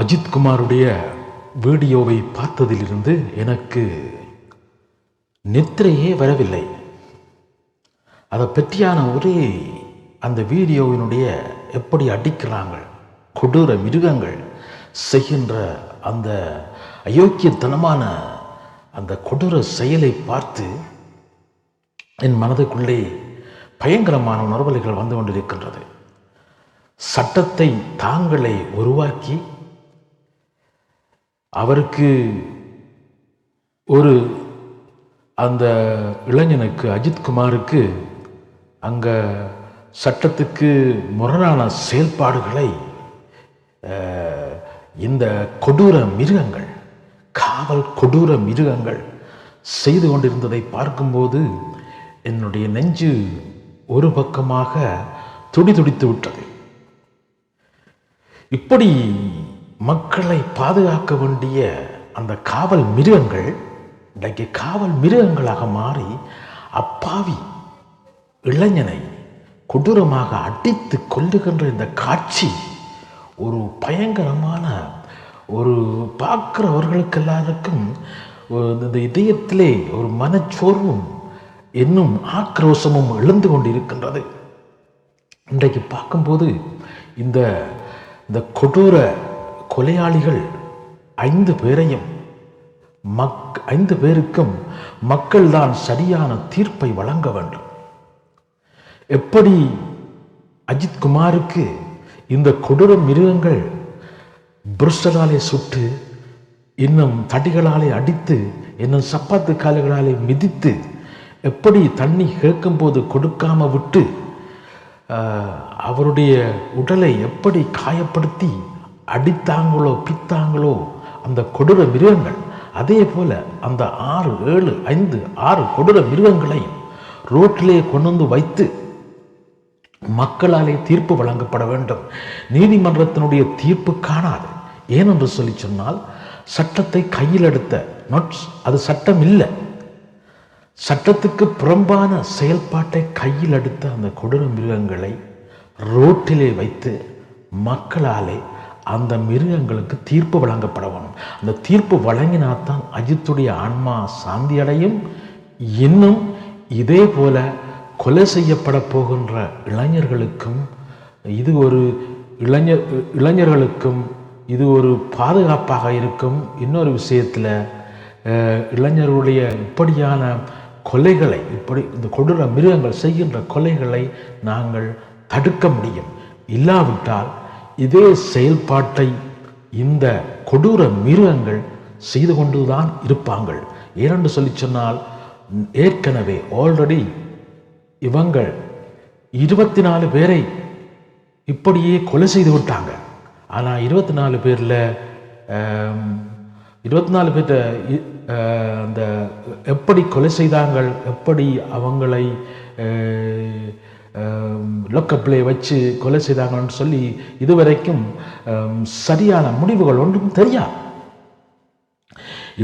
அஜித் குமாருடைய வீடியோவை பார்த்ததிலிருந்து எனக்கு நித்திரையே வரவில்லை. அதை பற்றியான ஒரே அந்த வீடியோவினுடைய எப்படி அடிக்கிறாங்க கொடூர மிருகங்கள் செய்கின்ற அந்த அயோக்கியத்தனமான அந்த கொடூர செயலை பார்த்து என் மனதுக்குள்ளே பயங்கரமான உணர்வலைகள் வந்து கொண்டிருக்கின்றது. சட்டத்தை தாங்களே உருவாக்கி அவருக்கு ஒரு அந்த இளைஞனுக்கு அஜித்குமாருக்கு அங்கே சட்டத்துக்கு முரணான செயல்பாடுகளை இந்த கொடூர மிருகங்கள் காவல் கொடூர மிருகங்கள் செய்து கொண்டிருந்ததை பார்க்கும்போது என்னுடைய நெஞ்சு ஒரு பக்கமாக துடி துடித்து விட்டது. இப்படி மக்களை பாதுகாக்க வேண்டிய அந்த காவல் மிருகங்கள் இன்றைக்கு காவல் மிருகங்களாக மாறி அப்பாவி இளைஞனை கொடூரமாக அடித்து கொல்லுகின்ற இந்த காட்சி ஒரு பயங்கரமான ஒரு பார்க்குறவர்களுக்கு எல்லாருக்கும் இந்த இதயத்திலே ஒரு மனச்சோர்வும் இன்னும் ஆக்ரோஷமும் எழுந்து கொண்டிருக்கின்றது. இன்றைக்கு பார்க்கும்போது இந்த இந்த கொடூர கொலையாளிகள் ஐந்து பேரையும் மக் ஐந்து பேருக்கும் மக்கள்தான் சரியான தீர்ப்பை வழங்க வேண்டும். எப்படி அஜித் குமாருக்கு இந்த கொடூர மிருகங்கள் புருஷலாலே சுட்டு இன்னும் தடிகளாலே அடித்து இன்னும் சப்பாத்து கால்களாலே மிதித்து எப்படி தண்ணி கேட்கும்போது கொடுக்காம விட்டு அவருடைய உடலை எப்படி காயப்படுத்தி அடித்தாங்களோ பித்தாங்களோ அந்த கொடூர மிருகங்கள் அதே போல அந்த ஆறு ஏழு ஐந்து ஆறு கொடூர மிருகங்களையும் ரோட்டிலே கொண்டு வந்து வைத்து மக்களாலே தீர்ப்பு வழங்கப்பட வேண்டும். நீதிமன்றத்தினுடைய தீர்ப்பு காணாது. ஏனென்று சொல்லி சொன்னால் சட்டத்தை கையில் எடுத்த நொட்ஸ் அது சட்டம் இல்லை. சட்டத்துக்கு புறம்பான செயல்பாட்டை கையில் எடுத்த அந்த கொடூர மிருகங்களை ரோட்டிலே வைத்து மக்களாலே அந்த மிருகங்களுக்கு தீர்ப்பு வழங்கப்பட வேணும் அந்த தீர்ப்பு வழங்கினால்தான் அஜித்துடைய ஆன்மா சாந்தி அடையும் இன்னும் இதே போல கொலை செய்யப்பட போகின்ற இளைஞர்களுக்கும் இது ஒரு இளைஞர் இளைஞர்களுக்கும் இது ஒரு பாதுகாப்பாக இருக்கும். இன்னொரு விஷயத்தில் இளைஞர்களுடைய இப்படியான கொலைகளை இப்படி இந்த கொடூர மிருகங்கள் செய்கின்ற கொலைகளை நாங்கள் தடுக்க முடியும். இல்லாவிட்டால் இதே செயல்பாட்டை இந்த கொடூர மிருகங்கள் செய்து கொண்டுதான் இருப்பாங்கள் ஏனென்று சொல்லி சொன்னால் ஏற்கனவே ஆல்ரெடி இவங்கள் இருபத்தி நாலு பேரை இப்படியே கொலை செய்து விட்டாங்க. ஆனால் இருபத்தி நாலு பேரில் இருபத்தி நாலு பேர்த்த இ- அந்த எப்படி கொலை செய்தாங்கள் எப்படி அவங்களை லொக்கப்பிலே வச்சு கொலை செய்தாங்கன்னு சொல்லி இதுவரைக்கும் சரியான முடிவுகள் ஒன்றும் தெரியாது.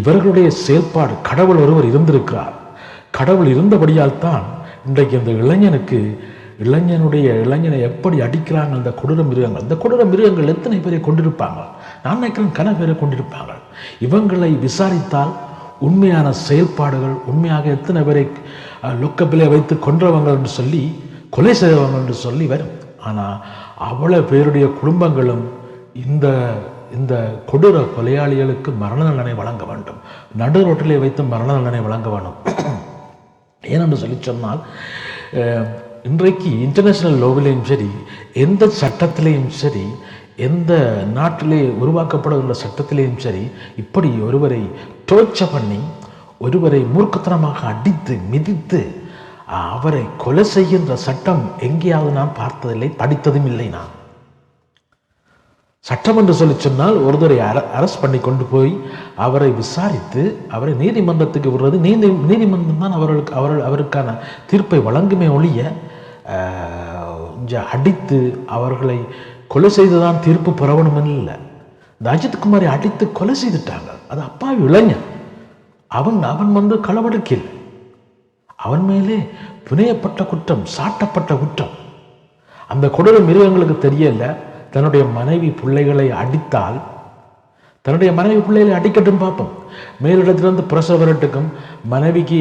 இவர்களுடைய செயல்பாடு கடவுள் ஒருவர் இருந்திருக்கிறார். கடவுள் இருந்தபடியால் தான் இன்றைக்கு இந்த இளைஞனுக்கு இளைஞனுடைய இளைஞனை எப்படி அடிக்கிறாங்க அந்த கொடூர மிருகங்கள்? இந்த கொடூர மிருகங்கள் எத்தனை பேரை கொண்டிருப்பாங்க? நான் நினைக்கிறேன் கன பேரை கொண்டிருப்பாங்க. இவங்களை விசாரித்தால் உண்மையான செயல்பாடுகள் உண்மையாக எத்தனை பேரை லொக்கப்பிலே வைத்து கொன்றவங்கள் என்று சொல்லி கொலை செய்தவங்க என்று சொல்லி வரும். ஆனால் அவ்வளோ பேருடைய குடும்பங்களும் இந்த இந்த கொடூர கொலையாளிகளுக்கு மரண தண்டனை வழங்க வேண்டும். நடு ரோட்டிலே வைத்து மரண தண்டனை வழங்க வேண்டும். ஏனென்று சொல்லி சொன்னால் இன்றைக்கு இன்டர்நேஷ்னல் லோவிலையும் சரி எந்த சட்டத்திலையும் சரி எந்த நாட்டிலே உருவாக்கப்படுகின்ற சட்டத்திலேயும் சரி இப்படி ஒருவரை டோர்ச்சர் பண்ணி ஒருவரை மூர்க்கத்தனமாக அடித்து மிதித்து அவரை கொலை செய்கின்ற சட்டம் எங்கேயாவது நான் பார்த்ததில்லை படித்ததும் இல்லை நான். சட்டம் என்று சொல்லி சொன்னால் ஒருத்தரை அர அரெஸ்ட் பண்ணி கொண்டு போய் அவரை விசாரித்து அவரை நீதிமன்றத்துக்கு விடுறது நீதி நீதிமன்றம் தான் அவர்களுக்கு அவர்கள் அவருக்கான தீர்ப்பை வழங்குமே ஒழிய அடித்து அவர்களை கொலை செய்து தான் தீர்ப்பு பெறவணும்னு இல்லை. இந்த அஜித் குமாரை அடித்து கொலை செய்துட்டாங்க. அது அப்பாவி இளைஞன். அவன் அவன் வந்து களவெடுக்கில். அவன் மேலே புனையப்பட்ட குற்றம் சாட்டப்பட்ட குற்றம். அந்த கொடூர மிருகங்களுக்கு தெரியல. தன்னுடைய மனைவி பிள்ளைகளை அடித்தால் தன்னுடைய மனைவி பிள்ளைகளை அடிக்கட்டும் பார்ப்போம். மேலிடத்திலிருந்து பிரசவ வரட்டுக்கும் மனைவிக்கு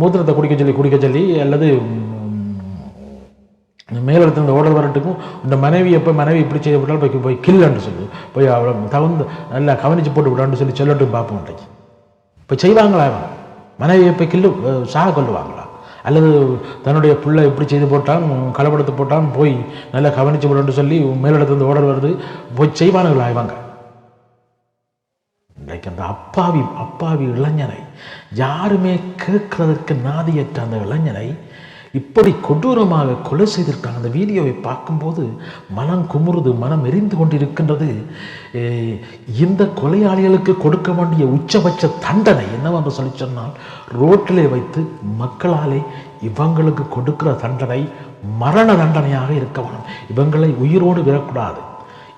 மூத்திரத்தை குடிக்க சொல்லி குடிக்க சொல்லி அல்லது மேலிடத்திலிருந்து ஓடல் வரட்டுக்கும் இந்த மனைவி எப்போ மனைவி இப்படி செய்யப்பட்டாலும் போய் போய் கில்லுன்னு சொல்லி. போய் அவளை தகுந்த நல்லா கவனித்து போட்டு விடான்னு சொல்லி சொல்லட்டும் பார்ப்போம் இன்றைக்கு இப்போ செய்வாங்களா இவன்? மனைவி இப்போ கில்லு சாக கொள்ளுவாங்களா? அல்லது தன்னுடைய பிள்ளை இப்படி செய்து போட்டான் கலப்படத்தை போட்டான் போய் நல்லா கவனிச்சு விடணும்னு சொல்லி மேலிடத்துலேருந்து ஓடல் வருது போய் செய்வானுங்களா இவங்க? இன்றைக்கு அந்த அப்பாவி அப்பாவி இளைஞனை யாருமே கேட்கறதற்கு நாதியற்ற அந்த இளைஞனை இப்படி கொடூரமாக கொலை செய்திருக்காங்க அந்த வீடியோவை பார்க்கும்போது மனம் குமுறுது மனம் எரிந்து கொண்டிருக்கின்றது. இந்த கொலையாளிகளுக்கு கொடுக்க வேண்டிய உச்சபட்ச தண்டனை என்னவென்று சொல்லி சொன்னால் ரோட்டிலே வைத்து மக்களாலே இவங்களுக்கு கொடுக்கிற தண்டனை மரண தண்டனையாக இருக்க வேணும் இவங்களை உயிரோடு விடக்கூடாது.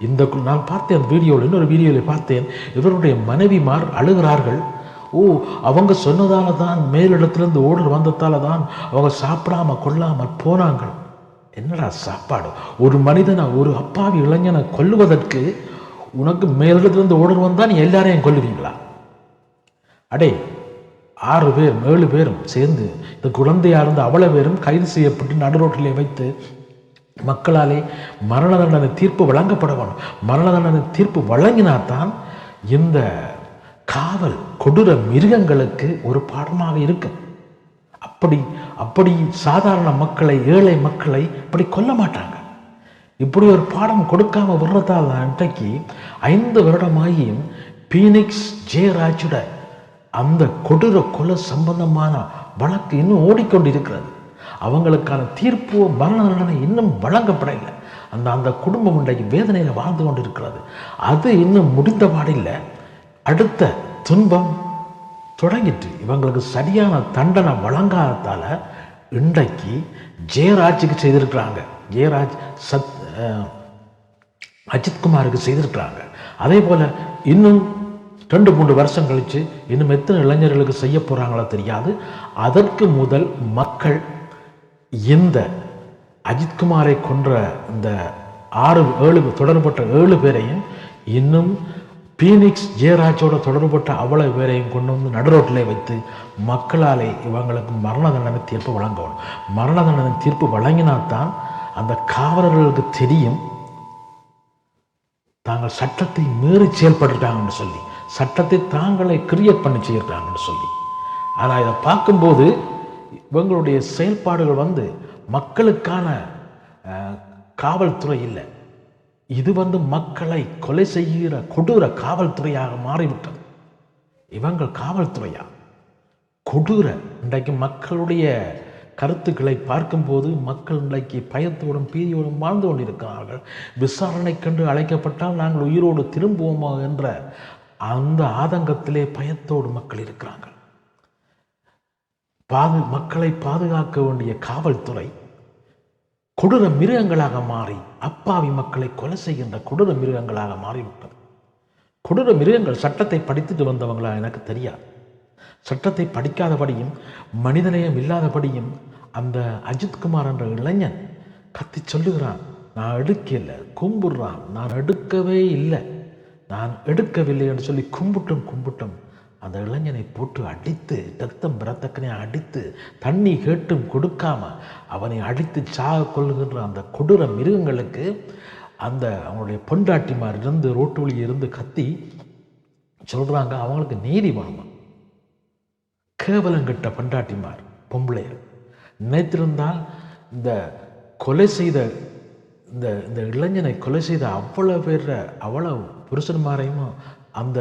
இந்த கு- நான் பார்த்தேன் வீடியோவில் இன்னொரு வீடியோவில் பார்த்தேன். இவருடைய மனைவிமார் அழுகிறார்கள். ஓ அவங்க சொன்னதால தான் மேலிடத்துலேருந்து ஓடர் வந்ததால தான் அவங்க சாப்பிடாம கொள்ளாமல் போனாங்க. என்னடா சாப்பாடு? ஒரு மனிதனை ஒரு அப்பாவி இளைஞனை கொல்லுவதற்கு உனக்கு மேலிடத்துலேருந்து ஓடர் வந்தால் நீ எல்லாரையும் கொல்லுவீங்களா? அடே ஆறு பேர் ஏழு பேரும் சேர்ந்து இந்த குழந்தையாக இருந்த அவ்வளோ பேரும் கைது செய்யப்பட்டு நடுரோட்டிலே வைத்து மக்களாலே மரண தண்டனை தீர்ப்பு வழங்கப்பட வேணும் மரண தண்டனை தீர்ப்பு வழங்கினால்தான் இந்த காவல் கொடூர மிருகங்களுக்கு ஒரு பாடமாக இருக்கும் அப்படி அப்படி சாதாரண மக்களை ஏழை மக்களை இப்படி கொல்ல மாட்டாங்க. இப்படி ஒரு பாடம் கொடுக்காம விடுறதால தான் இன்றைக்கு ஐந்து வருடமாகியும் பீனிக்ஸ் ஜெயராஜோட அந்த கொடூர கொலை சம்பந்தமான வழக்கு இன்னும் ஓடிக்கொண்டிருக்கிறது. அவங்களுக்கான தீர்ப்பு மரண தண்டனை இன்னும் வழங்கப்படவில்லை அந்த அந்த குடும்பம் இன்றைக்கு வேதனையில் வாழ்ந்து கொண்டிருக்கிறது. அது இன்னும் முடிந்த பாடில்லை. அடுத்த துன்பம் தொடங்கிட்டு இவங்களுக்கு சரியான தண்டனை வழங்காததால் இன்றைக்கு ஜெயராஜுக்கு செய்திருக்கிறாங்க. ஜெயராஜ் சத் அஜித்குமாருக்கு செய்திருக்கிறாங்க. அதே போல் இன்னும் ரெண்டு மூன்று வருஷம் கழித்து இன்னும் எத்தனை இளைஞர்களுக்கு செய்ய போகிறாங்களோ தெரியாது. அதற்கு முதல் மக்கள் இந்த அஜித்குமாரை கொன்ற இந்த ஆறு ஏழு தொடர்பட்ட ஏழு பேரையும் இன்னும் பீனிக்ஸ் ஜெயராஜோட தொடர்பட்ட அவ்வளவு பேரையும் கொண்டு வந்து நடுரோட்டிலே வைத்து மக்களாலே இவங்களுக்கு மரண தண்டனை தீர்ப்பு வழங்கணும். மரண தண்டனை தீர்ப்பு வழங்கினால்தான் அந்த காவலர்களுக்கு தெரியும். தாங்கள் சட்டத்தை மீறி செயல்பட்டுட்டாங்கன்னு சொல்லி சட்டத்தை தாங்களே கிரியேட் பண்ணி செய்கிறாங்கன்னு சொல்லி. ஆனால் இதை பார்க்கும்போது இவங்களுடைய செயல்பாடுகள் வந்து மக்களுக்கான காவல்துறை இல்லை. இது வந்து மக்களை கொலை செய்கிற கொடூர காவல்துறையாக மாறிவிட்டது. இவங்கள் காவல்துறையா? கொடூர. இன்றைக்கு மக்களுடைய கருத்துக்களை பார்க்கும்போது மக்கள் இன்றைக்கு பயத்தோடும் பீதியோடும் வாழ்ந்து கொண்டிருக்கிறார்கள். விசாரணை கண்டு அழைக்கப்பட்டால் நாங்கள் உயிரோடு திரும்புவோமா என்ற அந்த ஆதங்கத்திலே பயத்தோடு மக்கள் இருக்கிறாங்க பாது மக்களை பாதுகாக்க வேண்டிய காவல்துறை கொடூர மிருகங்களாக மாறி அப்பாவி மக்களை கொலை செய்கின்ற கொடூர மிருகங்களாக மாறிவிட்டது. கொடூர மிருகங்கள் சட்டத்தை படித்துட்டு வந்தவங்களா எனக்கு தெரியாது. சட்டத்தை படிக்காதபடியும் மனிதநேயம் இல்லாதபடியும் அந்த அஜித்குமார் என்ற இளைஞன் கத்தி சொல்லுகிறான் நான் எடுக்கல கும்பிடுறான். நான் எடுக்கவே இல்லை. நான் எடுக்கவில்லை என்று சொல்லி கும்பிட்டும் கும்பிட்டும் அந்த இளைஞனை போட்டு அடித்து ரத்தம் பிறத்தக்கனை அடித்து தண்ணி கேட்டும் கொடுக்காம அவனை அடித்து சாக கொள்ளுகின்ற அந்த கொடூர மிருகங்களுக்கு அந்த அவனுடைய பொண்டாட்டிமார் இருந்து ரோட்டு வழி இருந்து கத்தி சொல்கிறாங்க அவங்களுக்கு நீதி வேணுமா? கேவலங்கிட்ட பொண்டாட்டிமார் பொம்பளையர் நினைத்திருந்தால் இந்த கொலை செய்த இந்த இந்த இளைஞனை கொலை செய்த அவ்வளோ பேர அவ்வளோ புருஷன்மாரையும் அந்த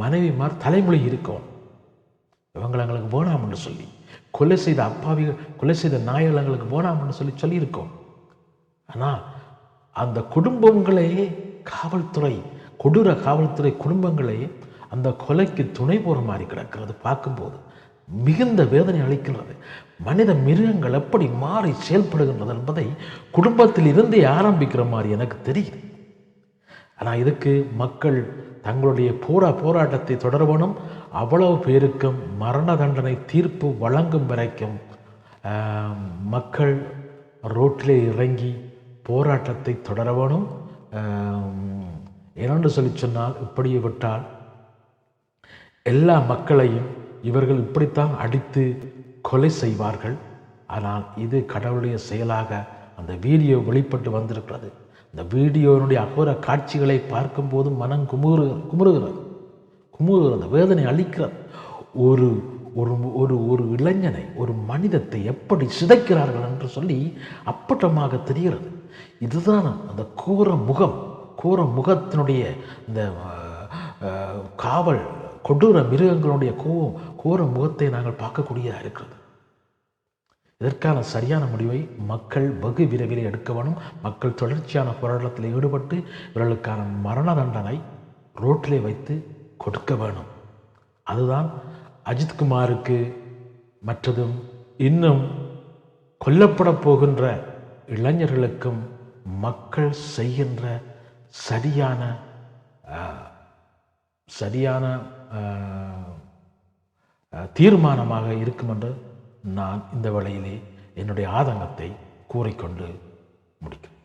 மனைவிமார் தலைமொழி இருக்கும் இவங்களை எங்களுக்கு வேணாம்னு சொல்லி கொலை செய்த அப்பாவிகள் கொலை செய்த நாயல் எங்களுக்கு வேணாம்னு சொல்லி சொல்லியிருக்கோம். ஆனால் அந்த குடும்பங்களையே காவல்துறை கொடூர காவல்துறை குடும்பங்களே அந்த கொலைக்கு துணை போகிற மாதிரி கிடக்கிறது பார்க்கும்போது மிகுந்த வேதனை அளிக்கிறது. மனித மிருகங்கள் எப்படி மாறி செயல்படுகின்றது என்பதை குடும்பத்தில் இருந்தே ஆரம்பிக்கிற மாதிரி எனக்கு தெரியுது. ஆனால் இதுக்கு மக்கள் தங்களுடைய போரா போராட்டத்தை தொடரவனும் அவ்வளவு பேருக்கும் மரண தண்டனை தீர்ப்பு வழங்கும் வரைக்கும் மக்கள் ரோட்டிலே இறங்கி போராட்டத்தை தொடரவனும் இரண்டு சொல்லி சொன்னால் இப்படியே விட்டால் எல்லா மக்களையும் இவர்கள் இப்படித்தான் அடித்து கொலை செய்வார்கள். ஆனால் இது கடவுளுடைய செயலாக அந்த வீடியோ வெளிப்பட்டு வந்திருக்கிறது. இந்த வீடியோனுடைய அகோர காட்சிகளை பார்க்கும்போது மனம் குமுறு குமுறுகிறது. குமுறுகிறது வேதனை அளிக்கிறது. ஒரு ஒரு ஒரு ஒரு இளைஞனை ஒரு மனிதத்தை எப்படி சிதைக்கிறார்கள் என்று சொல்லி அப்பட்டமாக தெரிகிறது. இதுதான் அந்த கூர முகம் கூர முகத்தினுடைய இந்த காவல் கொடூர மிருகங்களுடைய கோ கோர முகத்தை நாங்கள் பார்க்கக்கூடியதாக இருக்கிறது. இதற்கான சரியான முடிவை மக்கள் வெகு விரைவில் எடுக்க வேணும். மக்கள் தொடர்ச்சியான போராட்டத்தில் ஈடுபட்டு இவர்களுக்கான மரண தண்டனை ரோட்டிலே வைத்து கொடுக்க வேணும். அதுதான் அஜித்குமாருக்கு மற்றதும் இன்னும் கொல்லப்பட போகின்ற இளைஞர்களுக்கும் மக்கள் செய்கின்ற சரியான சரியான தீர்மானமாக இருக்கும் என்று நான் இந்த வேளையிலே என்னுடைய ஆதங்கத்தை கூறிக்கொண்டு முடிக்கிறேன்.